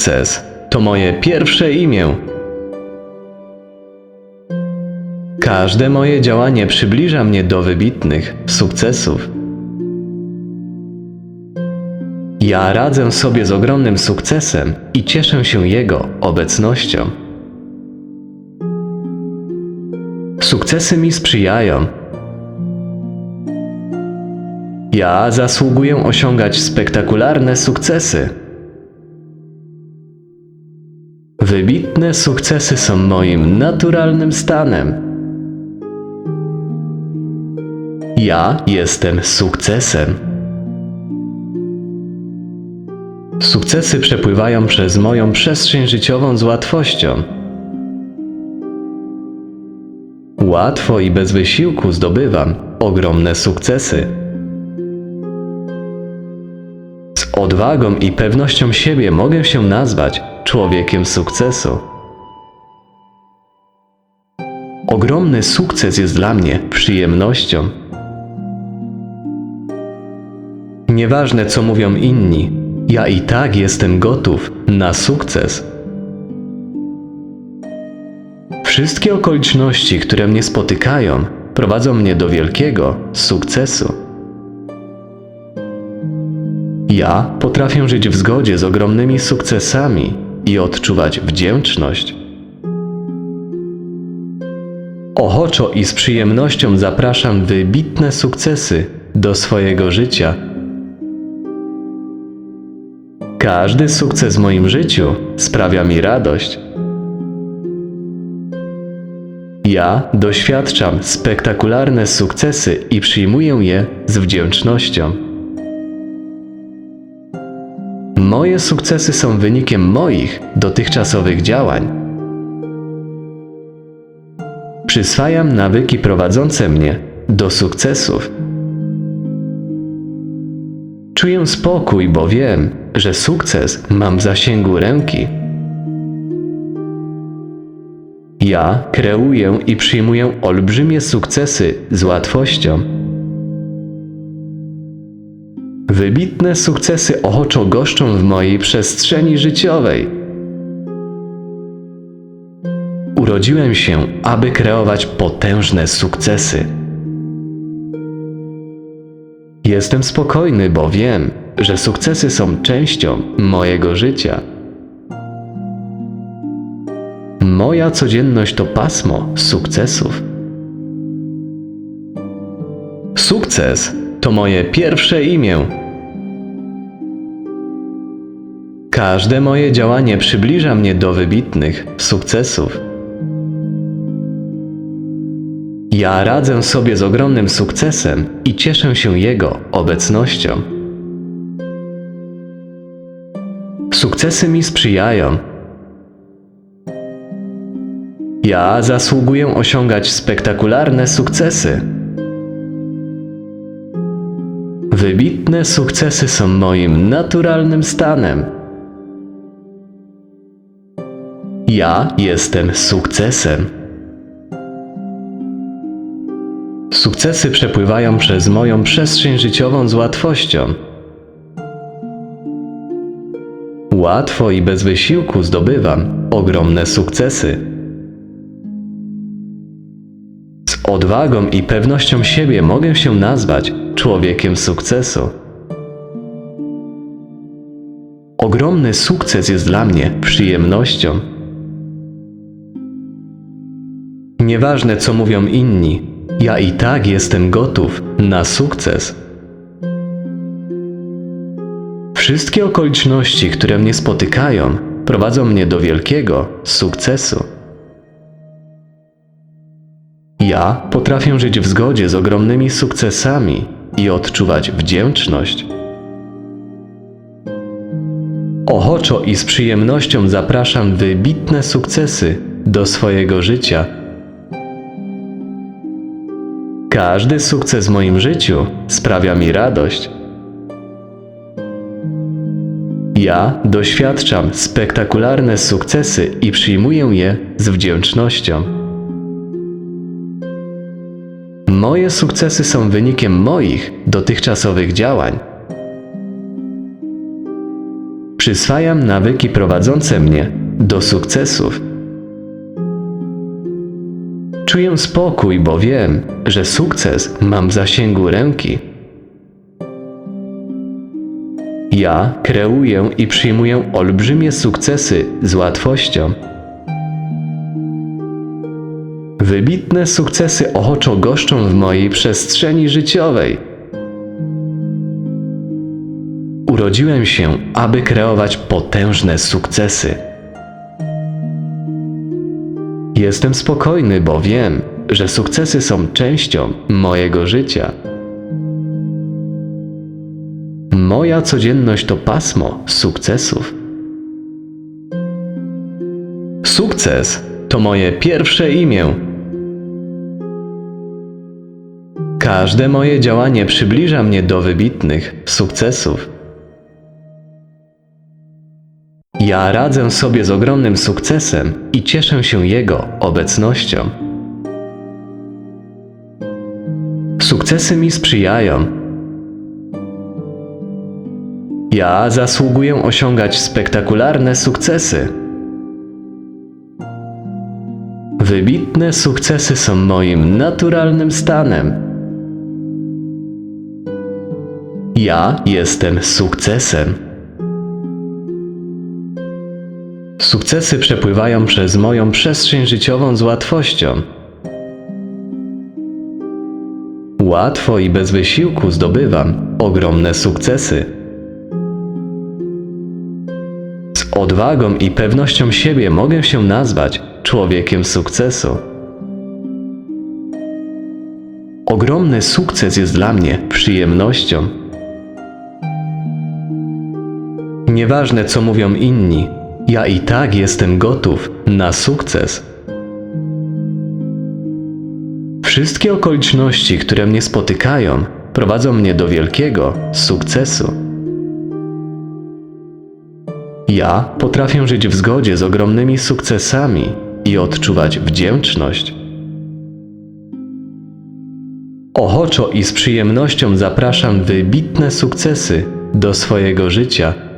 Sukces to moje pierwsze imię. Każde moje działanie przybliża mnie do wybitnych sukcesów. Ja radzę sobie z ogromnym sukcesem i cieszę się jego obecnością. Sukcesy mi sprzyjają. Ja zasługuję osiągać spektakularne sukcesy. Wybitne sukcesy są moim naturalnym stanem. Ja jestem sukcesem. Sukcesy przepływają przez moją przestrzeń życiową z łatwością. Łatwo i bez wysiłku zdobywam ogromne sukcesy. Z odwagą i pewnością siebie mogę się nazwać człowiekiem sukcesu. Ogromny sukces jest dla mnie przyjemnością. Nieważne co mówią inni, ja i tak jestem gotów na sukces. Wszystkie okoliczności, które mnie spotykają, prowadzą mnie do wielkiego sukcesu. Ja potrafię żyć w zgodzie z ogromnymi sukcesami i odczuwać wdzięczność. Ochoczo i z przyjemnością zapraszam wybitne sukcesy do swojego życia. Każdy sukces w moim życiu sprawia mi radość. Ja doświadczam spektakularne sukcesy i przyjmuję je z wdzięcznością. Moje sukcesy są wynikiem moich dotychczasowych działań. Przyswajam nawyki prowadzące mnie do sukcesów. Czuję spokój, bo wiem, że sukces mam w zasięgu ręki. Ja kreuję i przyjmuję olbrzymie sukcesy z łatwością. Wybitne sukcesy ochoczo goszczą w mojej przestrzeni życiowej. Urodziłem się, aby kreować potężne sukcesy. Jestem spokojny, bo wiem, że sukcesy są częścią mojego życia. Moja codzienność to pasmo sukcesów. Sukces to moje pierwsze imię. Każde moje działanie przybliża mnie do wybitnych sukcesów. Ja radzę sobie z ogromnym sukcesem i cieszę się jego obecnością. Sukcesy mi sprzyjają. Ja zasługuję osiągać spektakularne sukcesy. Wybitne sukcesy są moim naturalnym stanem. Ja jestem sukcesem. Sukcesy przepływają przez moją przestrzeń życiową z łatwością. Łatwo i bez wysiłku zdobywam ogromne sukcesy. Z odwagą i pewnością siebie mogę się nazwać człowiekiem sukcesu. Ogromny sukces jest dla mnie przyjemnością. Nieważne co mówią inni, ja i tak jestem gotów na sukces. Wszystkie okoliczności, które mnie spotykają, prowadzą mnie do wielkiego sukcesu. Ja potrafię żyć w zgodzie z ogromnymi sukcesami i odczuwać wdzięczność. Ochoczo i z przyjemnością zapraszam wybitne sukcesy do swojego życia. Każdy sukces w moim życiu sprawia mi radość. Ja doświadczam spektakularne sukcesy i przyjmuję je z wdzięcznością. Moje sukcesy są wynikiem moich dotychczasowych działań. Przyswajam nawyki prowadzące mnie do sukcesów. Czuję spokój, bo wiem, że sukces mam w zasięgu ręki. Ja kreuję i przyjmuję olbrzymie sukcesy z łatwością. Wybitne sukcesy ochoczo goszczą w mojej przestrzeni życiowej. Urodziłem się, aby kreować potężne sukcesy. Jestem spokojny, bo wiem, że sukcesy są częścią mojego życia. Moja codzienność to pasmo sukcesów. Sukces to moje pierwsze imię. Każde moje działanie przybliża mnie do wybitnych sukcesów. Ja radzę sobie z ogromnym sukcesem i cieszę się jego obecnością. Sukcesy mi sprzyjają. Ja zasługuję osiągać spektakularne sukcesy. Wybitne sukcesy są moim naturalnym stanem. Ja jestem sukcesem. Sukcesy przepływają przez moją przestrzeń życiową z łatwością. Łatwo i bez wysiłku zdobywam ogromne sukcesy. Z odwagą i pewnością siebie mogę się nazwać człowiekiem sukcesu. Ogromny sukces jest dla mnie przyjemnością. Nieważne co mówią inni, ja i tak jestem gotów na sukces. Wszystkie okoliczności, które mnie spotykają, prowadzą mnie do wielkiego sukcesu. Ja potrafię żyć w zgodzie z ogromnymi sukcesami i odczuwać wdzięczność. Ochoczo i z przyjemnością zapraszam wybitne sukcesy do swojego życia.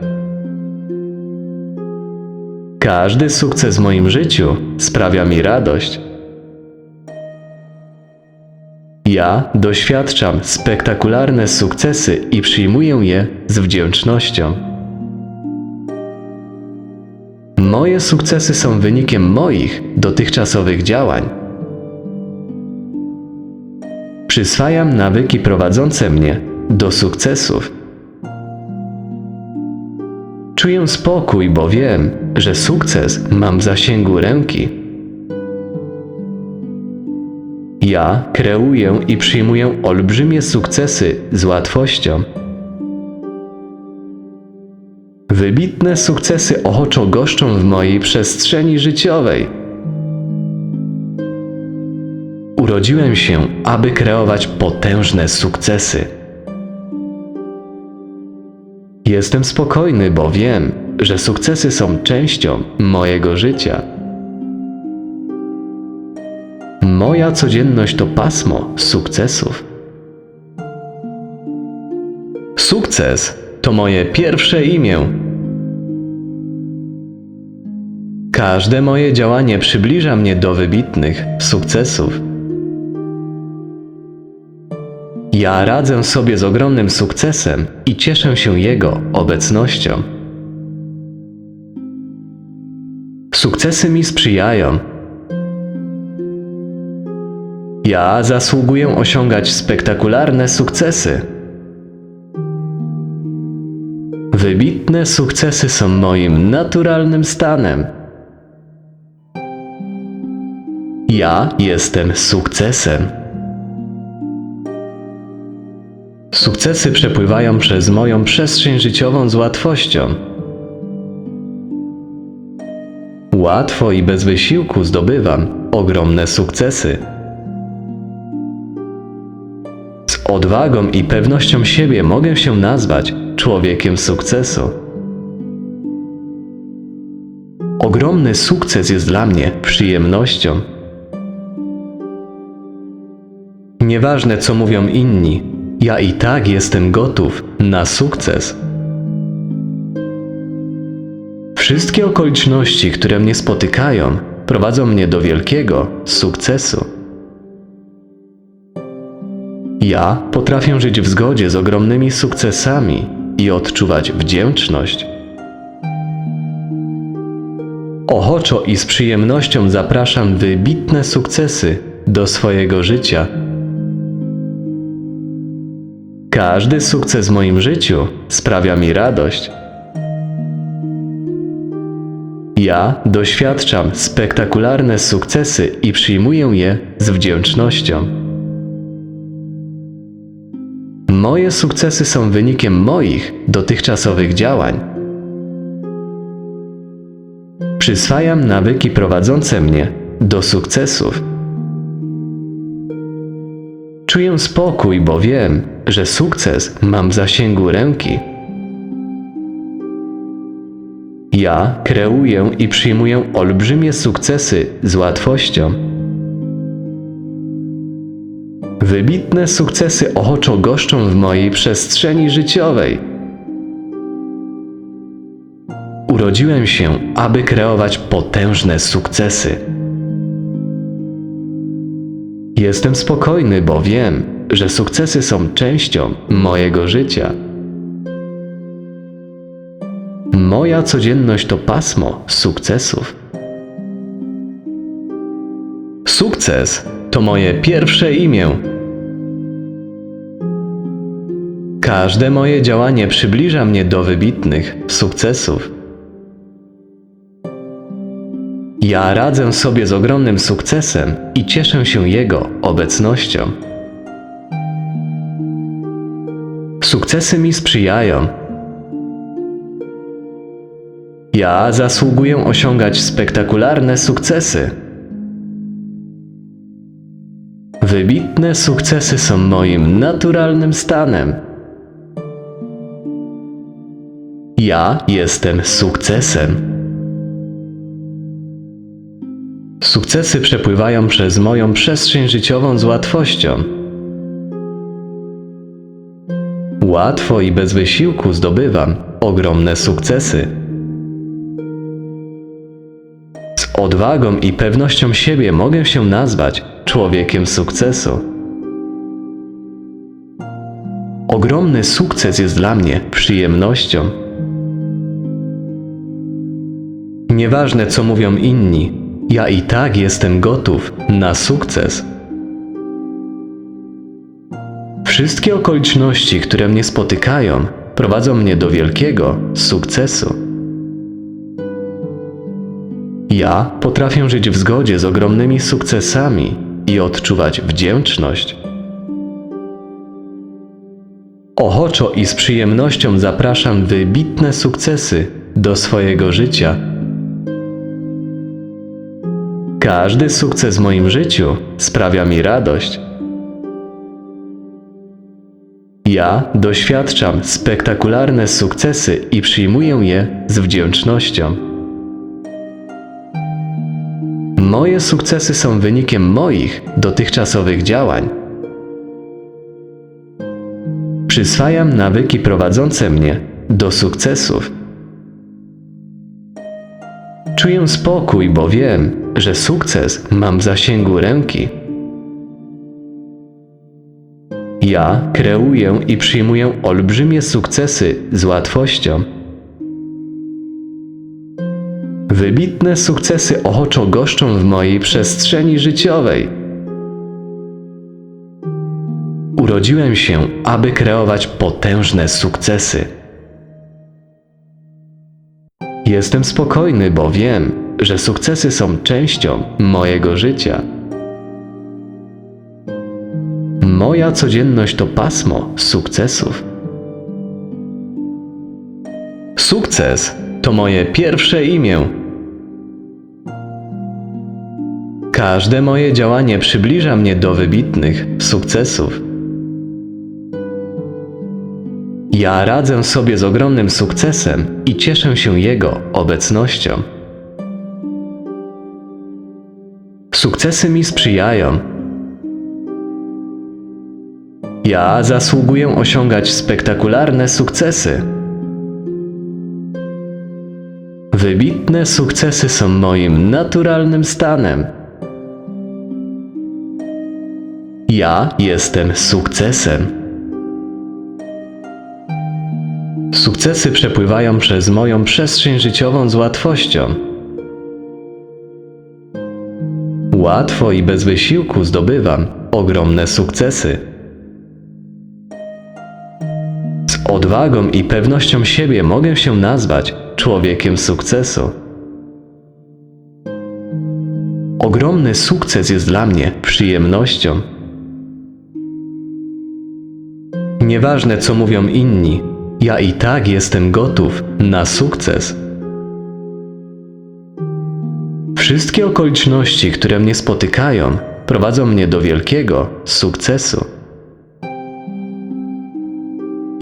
Każdy sukces w moim życiu sprawia mi radość. Ja doświadczam spektakularne sukcesy i przyjmuję je z wdzięcznością. Moje sukcesy są wynikiem moich dotychczasowych działań. Przyswajam nawyki prowadzące mnie do sukcesów. Czuję spokój, bo wiem, że sukces mam w zasięgu ręki. Ja kreuję i przyjmuję olbrzymie sukcesy z łatwością. Wybitne sukcesy ochoczo goszczą w mojej przestrzeni życiowej. Urodziłem się, aby kreować potężne sukcesy. Jestem spokojny, bo wiem, że sukcesy są częścią mojego życia. Moja codzienność to pasmo sukcesów. Sukces to moje pierwsze imię. Każde moje działanie przybliża mnie do wybitnych sukcesów. Ja radzę sobie z ogromnym sukcesem i cieszę się jego obecnością. Sukcesy mi sprzyjają. Ja zasługuję osiągać spektakularne sukcesy. Wybitne sukcesy są moim naturalnym stanem. Ja jestem sukcesem. Sukcesy przepływają przez moją przestrzeń życiową z łatwością. Łatwo i bez wysiłku zdobywam ogromne sukcesy. Z odwagą i pewnością siebie mogę się nazwać człowiekiem sukcesu. Ogromny sukces jest dla mnie przyjemnością. Nieważne co mówią inni, ja i tak jestem gotów na sukces. Wszystkie okoliczności, które mnie spotykają, prowadzą mnie do wielkiego sukcesu. Ja potrafię żyć w zgodzie z ogromnymi sukcesami i odczuwać wdzięczność. Ochoczo i z przyjemnością zapraszam wybitne sukcesy do swojego życia. Każdy sukces w moim życiu sprawia mi radość. Ja doświadczam spektakularne sukcesy i przyjmuję je z wdzięcznością. Moje sukcesy są wynikiem moich dotychczasowych działań. Przyswajam nawyki prowadzące mnie do sukcesów. Czuję spokój, bo wiem, że sukces mam w zasięgu ręki. Ja kreuję i przyjmuję olbrzymie sukcesy z łatwością. Wybitne sukcesy ochoczo goszczą w mojej przestrzeni życiowej. Urodziłem się, aby kreować potężne sukcesy. Jestem spokojny, bo wiem, że sukcesy są częścią mojego życia. Moja codzienność to pasmo sukcesów. Sukces to moje pierwsze imię. Każde moje działanie przybliża mnie do wybitnych sukcesów. Ja radzę sobie z ogromnym sukcesem i cieszę się jego obecnością. Sukcesy mi sprzyjają. Ja zasługuję osiągać spektakularne sukcesy. Wybitne sukcesy są moim naturalnym stanem. Ja jestem sukcesem. Sukcesy przepływają przez moją przestrzeń życiową z łatwością. Łatwo i bez wysiłku zdobywam ogromne sukcesy. Z odwagą i pewnością siebie mogę się nazwać człowiekiem sukcesu. Ogromny sukces jest dla mnie przyjemnością. Nieważne co mówią inni, ja i tak jestem gotów na sukces. Wszystkie okoliczności, które mnie spotykają, prowadzą mnie do wielkiego sukcesu. Ja potrafię żyć w zgodzie z ogromnymi sukcesami i odczuwać wdzięczność. Ochoczo i z przyjemnością zapraszam wybitne sukcesy do swojego życia. Każdy sukces w moim życiu sprawia mi radość. Ja doświadczam spektakularne sukcesy i przyjmuję je z wdzięcznością. Moje sukcesy są wynikiem moich dotychczasowych działań. Przyswajam nawyki prowadzące mnie do sukcesów. Czuję spokój, bo wiem, że sukces mam w zasięgu ręki. Ja kreuję i przyjmuję olbrzymie sukcesy z łatwością. Wybitne sukcesy ochoczo goszczą w mojej przestrzeni życiowej. Urodziłem się, aby kreować potężne sukcesy. Jestem spokojny, bo wiem, że sukcesy są częścią mojego życia. Moja codzienność to pasmo sukcesów. Sukces to moje pierwsze imię. Każde moje działanie przybliża mnie do wybitnych sukcesów. Ja radzę sobie z ogromnym sukcesem i cieszę się jego obecnością. Sukcesy mi sprzyjają. Ja zasługuję osiągać spektakularne sukcesy. Wybitne sukcesy są moim naturalnym stanem. Ja jestem sukcesem. Sukcesy przepływają przez moją przestrzeń życiową z łatwością. Łatwo i bez wysiłku zdobywam ogromne sukcesy. Odwagą i pewnością siebie mogę się nazwać człowiekiem sukcesu. Ogromny sukces jest dla mnie przyjemnością. Nieważne co mówią inni, ja i tak jestem gotów na sukces. Wszystkie okoliczności, które mnie spotykają, prowadzą mnie do wielkiego sukcesu.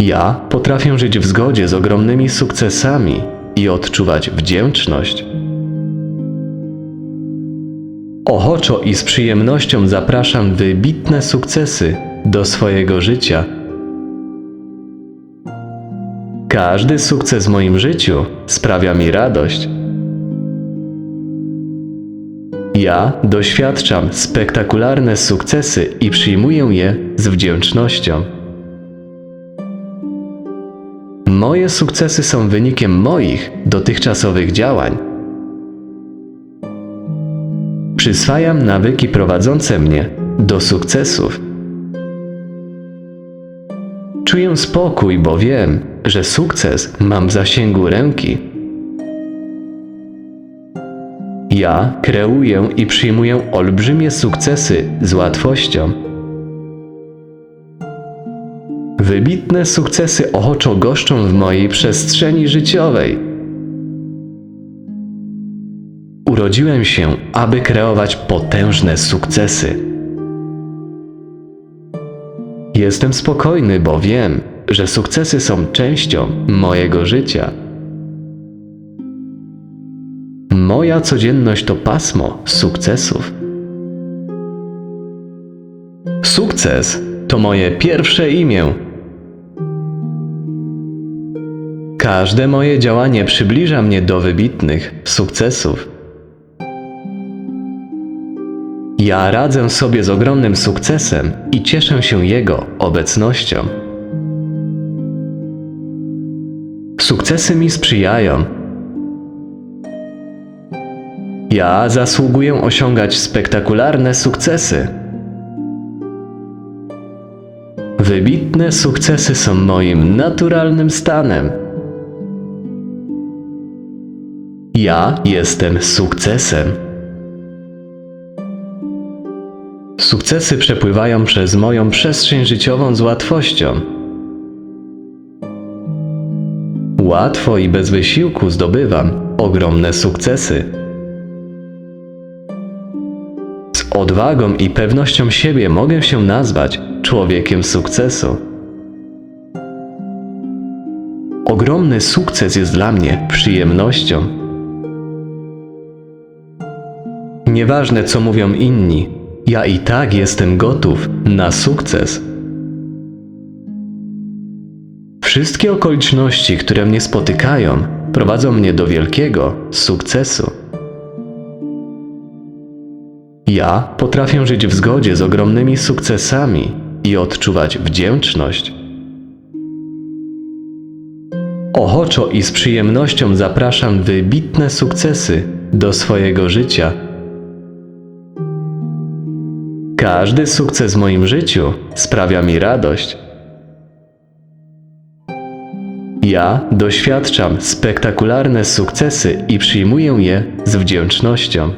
Ja potrafię żyć w zgodzie z ogromnymi sukcesami i odczuwać wdzięczność. Ochoczo i z przyjemnością zapraszam wybitne sukcesy do swojego życia. Każdy sukces w moim życiu sprawia mi radość. Ja doświadczam spektakularne sukcesy i przyjmuję je z wdzięcznością. Moje sukcesy są wynikiem moich dotychczasowych działań. Przyswajam nawyki prowadzące mnie do sukcesów. Czuję spokój, bo wiem, że sukces mam w zasięgu ręki. Ja kreuję i przyjmuję olbrzymie sukcesy z łatwością. Wybitne sukcesy ochoczo goszczą w mojej przestrzeni życiowej. Urodziłem się, aby kreować potężne sukcesy. Jestem spokojny, bo wiem, że sukcesy są częścią mojego życia. Moja codzienność to pasmo sukcesów. Sukces to moje pierwsze imię. Każde moje działanie przybliża mnie do wybitnych sukcesów. Ja radzę sobie z ogromnym sukcesem i cieszę się jego obecnością. Sukcesy mi sprzyjają. Ja zasługuję osiągać spektakularne sukcesy. Wybitne sukcesy są moim naturalnym stanem. Ja jestem sukcesem. Sukcesy przepływają przez moją przestrzeń życiową z łatwością. Łatwo i bez wysiłku zdobywam ogromne sukcesy. Z odwagą i pewnością siebie mogę się nazwać człowiekiem sukcesu. Ogromny sukces jest dla mnie przyjemnością. Nieważne co mówią inni, ja i tak jestem gotów na sukces. Wszystkie okoliczności, które mnie spotykają, prowadzą mnie do wielkiego sukcesu. Ja potrafię żyć w zgodzie z ogromnymi sukcesami i odczuwać wdzięczność. Ochoczo i z przyjemnością zapraszam wybitne sukcesy do swojego życia. Każdy sukces w moim życiu sprawia mi radość. Ja doświadczam spektakularne sukcesy i przyjmuję je z wdzięcznością.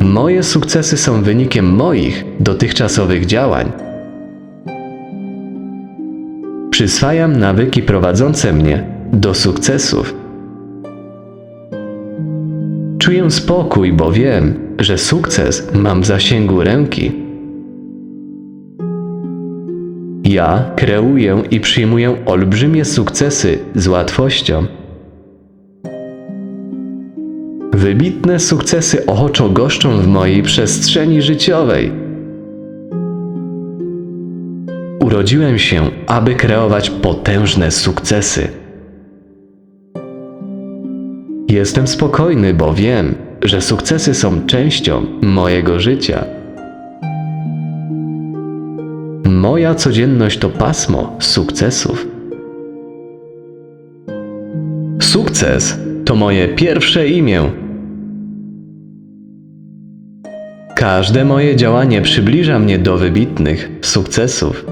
Moje sukcesy są wynikiem moich dotychczasowych działań. Przyswajam nawyki prowadzące mnie do sukcesów. Czuję spokój, bo wiem, że sukces mam w zasięgu ręki. Ja kreuję i przyjmuję olbrzymie sukcesy z łatwością. Wybitne sukcesy ochoczo goszczą w mojej przestrzeni życiowej. Urodziłem się, aby kreować potężne sukcesy. Jestem spokojny, bo wiem, że sukcesy są częścią mojego życia. Moja codzienność to pasmo sukcesów. Sukces to moje pierwsze imię. Każde moje działanie przybliża mnie do wybitnych sukcesów.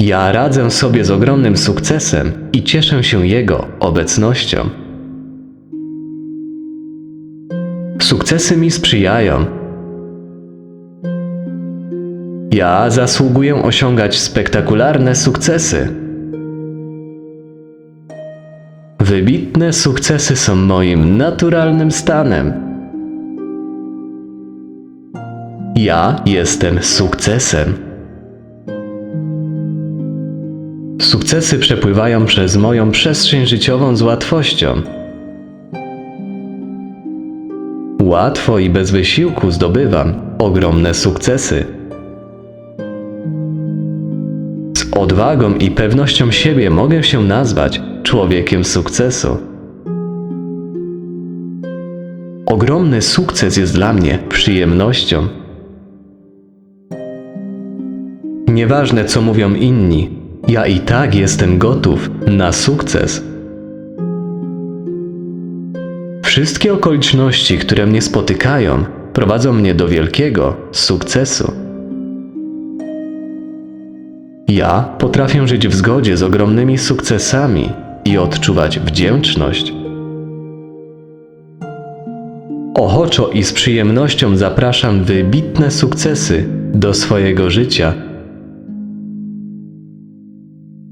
Ja radzę sobie z ogromnym sukcesem i cieszę się jego obecnością. Sukcesy mi sprzyjają. Ja zasługuję osiągać spektakularne sukcesy. Wybitne sukcesy są moim naturalnym stanem. Ja jestem sukcesem. Sukcesy przepływają przez moją przestrzeń życiową z łatwością. Łatwo i bez wysiłku zdobywam ogromne sukcesy. Z odwagą i pewnością siebie mogę się nazwać człowiekiem sukcesu. Ogromny sukces jest dla mnie przyjemnością. Nieważne co mówią inni, ja i tak jestem gotów na sukces. Wszystkie okoliczności, które mnie spotykają, prowadzą mnie do wielkiego sukcesu. Ja potrafię żyć w zgodzie z ogromnymi sukcesami i odczuwać wdzięczność. Ochoczo i z przyjemnością zapraszam wybitne sukcesy do swojego życia.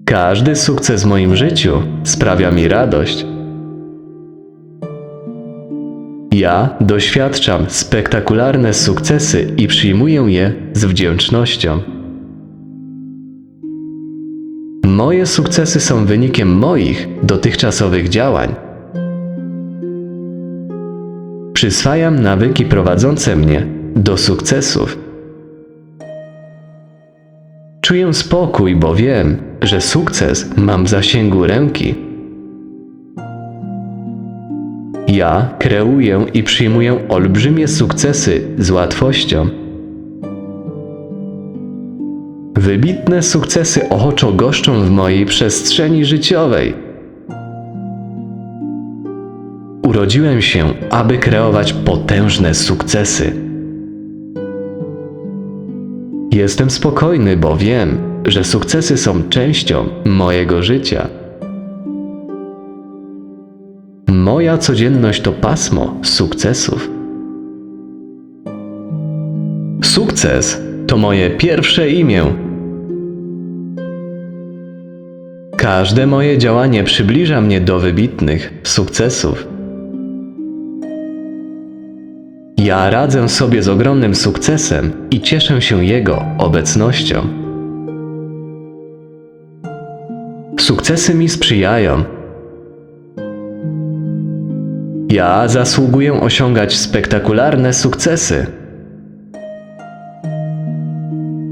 Każdy sukces w moim życiu sprawia mi radość. Ja doświadczam spektakularne sukcesy i przyjmuję je z wdzięcznością. Moje sukcesy są wynikiem moich dotychczasowych działań. Przyswajam nawyki prowadzące mnie do sukcesów. Czuję spokój, bo wiem, że sukces mam w zasięgu ręki. Ja kreuję i przyjmuję olbrzymie sukcesy z łatwością. Wybitne sukcesy ochoczo goszczą w mojej przestrzeni życiowej. Urodziłem się, aby kreować potężne sukcesy. Jestem spokojny, bo wiem, że sukcesy są częścią mojego życia. Moja codzienność to pasmo sukcesów. Sukces to moje pierwsze imię. Każde moje działanie przybliża mnie do wybitnych sukcesów. Ja radzę sobie z ogromnym sukcesem i cieszę się jego obecnością. Sukcesy mi sprzyjają. Ja zasługuję osiągać spektakularne sukcesy.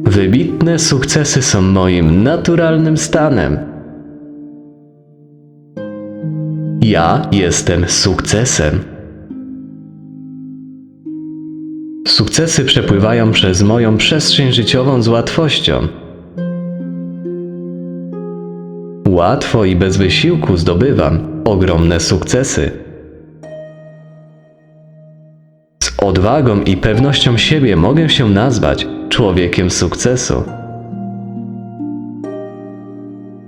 Wybitne sukcesy są moim naturalnym stanem. Ja jestem sukcesem. Sukcesy przepływają przez moją przestrzeń życiową z łatwością. Łatwo i bez wysiłku zdobywam ogromne sukcesy. Odwagą i pewnością siebie mogę się nazwać człowiekiem sukcesu.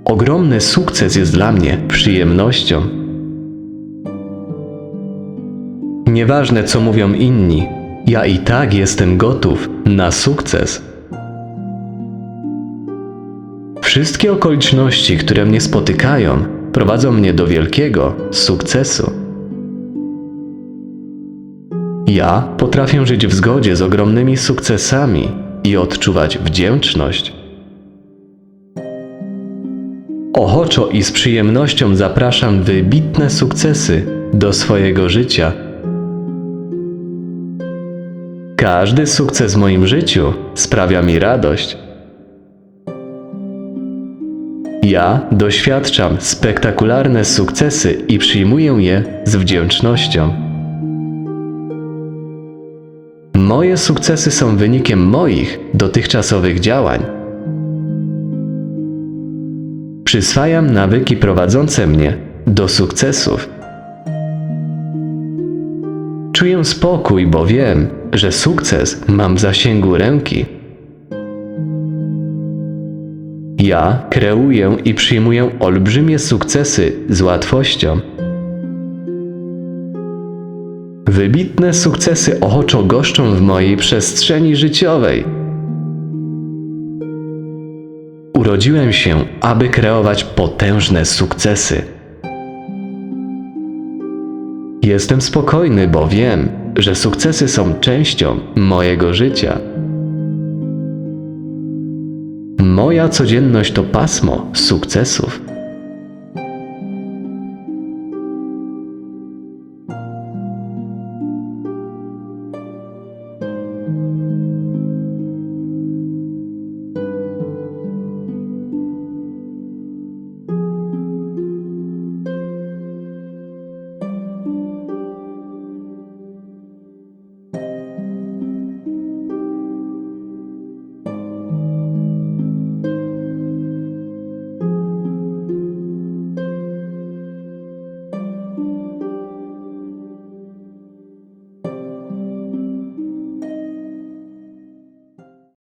Ogromny sukces jest dla mnie przyjemnością. Nieważne co mówią inni, ja i tak jestem gotów na sukces. Wszystkie okoliczności, które mnie spotykają, prowadzą mnie do wielkiego sukcesu. Ja potrafię żyć w zgodzie z ogromnymi sukcesami i odczuwać wdzięczność. Ochoczo i z przyjemnością zapraszam wybitne sukcesy do swojego życia. Każdy sukces w moim życiu sprawia mi radość. Ja doświadczam spektakularne sukcesy i przyjmuję je z wdzięcznością. Moje sukcesy są wynikiem moich dotychczasowych działań. Przyswajam nawyki prowadzące mnie do sukcesów. Czuję spokój, bo wiem, że sukces mam w zasięgu ręki. Ja kreuję i przyjmuję olbrzymie sukcesy z łatwością. Wybitne sukcesy ochoczo goszczą w mojej przestrzeni życiowej. Urodziłem się, aby kreować potężne sukcesy. Jestem spokojny, bo wiem, że sukcesy są częścią mojego życia. Moja codzienność to pasmo sukcesów.